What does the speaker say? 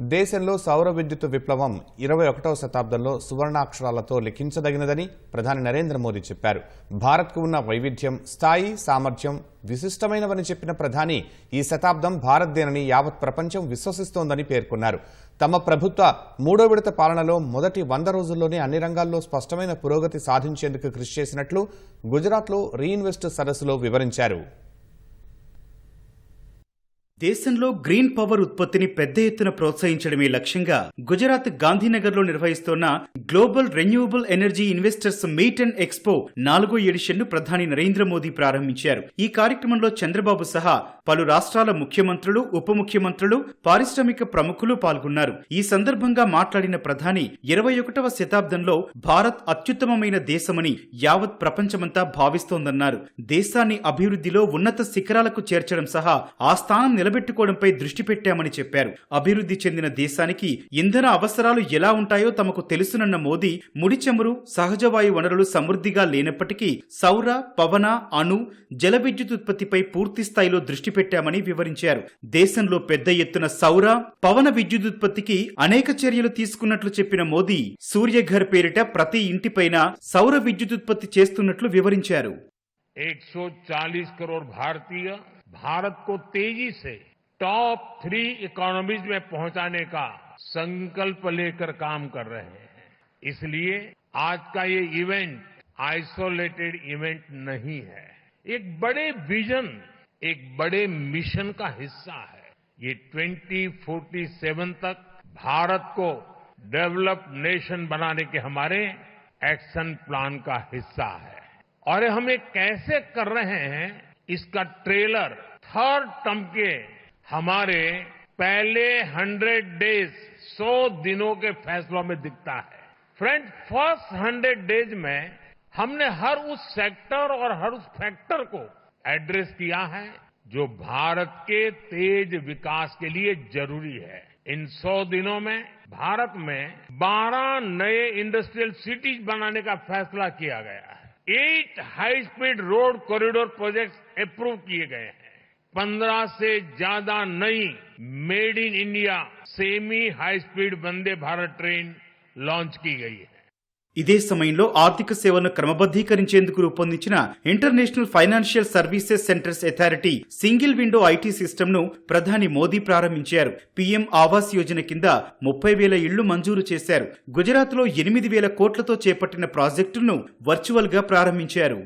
దేశంలో సౌర విద్యుత్ విప్లవం ఇరవై ఒకటవ శతాబ్దంలో సువర్ణాక్షరాలతో లిఖించదగినదని ప్రధాని నరేంద్ర మోదీ చెప్పారు. భారత్కు ఉన్న వైవిధ్యం స్థాయి సామర్థ్యం విశిష్టమైనవని చెప్పిన ప్రధాని ఈ శతాబ్దం భారత్దేనని యావత్ ప్రపంచం విశ్వసిస్తోందని పేర్కొన్నారు. తమ ప్రభుత్వ మూడో విడత పాలనలో మొదటి వంద రోజుల్లోనే అన్ని రంగాల్లో స్పష్టమైన పురోగతి సాధించేందుకు కృషి చేసినట్లు గుజరాత్లో రీఇన్వెస్ట్ సదస్సులో వివరించారు. దేశంలో గ్రీన్ పవర్ ఉత్పత్తిని పెద్ద ఎత్తున ప్రోత్సహించడమే లక్ష్యంగా గుజరాత్ గాంధీనగర్లో నిర్వహిస్తున్న నిర్వహిస్తోన్న global renewable energy investors meet and expo నాలుగో ఎడిషన్ను ప్రధాని నరేంద్ర మోదీ ప్రారంభించారు. ఈ కార్యక్రమంలో చంద్రబాబు సహా పలు రాష్ట్రాల ముఖ్యమంత్రులు ఉప ముఖ్యమంత్రులు పారిశ్రామిక ప్రముఖులు పాల్గొన్నారు. ఈ సందర్భంగా మాట్లాడిన ప్రధాని ఇరవై ఒకటవ శతాబ్దంలో భారత్ అత్యుత్తమమైన దేశమని యావత్ ప్రపంచమంతా భావిస్తోందన్నారు. దేశాన్ని అభివృద్ధిలో ఉన్నత శిఖరాలకు చేర్చడం సహా ఆ స్థానం నిలబెట్టుకోవడంపై దృష్టి పెట్టామని చెప్పారు అభివృద్ధి చెందిన దేశానికి ఇంధన అవసరాలు ఎలా ఉంటాయో తమకు తెలుసునన్న మోదీ ముడి చమురు సహజవాయు వనరులు సమృద్ధిగా లేనప్పటికీ సౌర పవన అణు జల విద్యుత్ ఉత్పత్తిపై పూర్తి స్థాయిలో దృష్టి పెట్టామని వివరించారు దేశంలో పెద్ద ఎత్తున సౌర పవన విద్యుత్ ఉత్పత్తికి అనేక చర్యలు తీసుకున్నట్లు చెప్పిన మోదీ సూర్యఘర్ పేరిట ప్రతి ఇంటిపైన సౌర విద్యుత్ ఉత్పత్తి చేస్తున్నట్లు వివరించారు 140 करोड़ भारतीय भारत को तेज़ी से टॉप थ्री इकोनॉमीज में पहुँचाने का संकल्प लेकर काम कर रहे हैं। इसलिए आज का ये इवेंट आइसोलेटेड इवेंट नहीं है। एक बड़े विजन एक बड़े मिशन का हिस्सा है। ये 2047 तक भारत को डेवलप्ड नेशन बनाने के हमारे एक्शन प्लान का हिस्सा है। और हम ये कैसे कर रहे हैं इसका ट्रेलर थर्ड टर्म के हमारे पहले हंड्रेड डेज़, सौ दिनों के फैसलों में दिखता है। फ्रेंड फ़र्स्ट हंड्रेड डेज़ में हमने हर उस सेक्टर और हर उस फैक्टर को एड्रेस किया है जो भारत के तेज विकास के लिए ज़रूरी है। इन सौ दिनों में भारत में 12 नए इंडस्ट्रियल सिटीज़ बनाने का फैसला किया गया है। Eight high speed road corridor project approve किए गए हैं। पंद्रह से ज़्यादा नई made in India semi high speed Vande Bharat train launch की गई है। ఇదే సమయంలో ఆర్థిక సేవలను క్రమబద్ధీకరించేందుకు రూపొందించిన international financial services centres authority single window IT సిస్టమ్ను ప్రధాని మోదీ ప్రారంభించారు. పీఎం ఆవాస్ యోజన కింద ముప్పై వేల ఇళ్ళు మంజూరు చేశారు. గుజరాత్లో ఎనిమిది వేల కోట్లతో చేపట్టిన ప్రాజెక్టును వర్చువల్గా ప్రారంభించారు.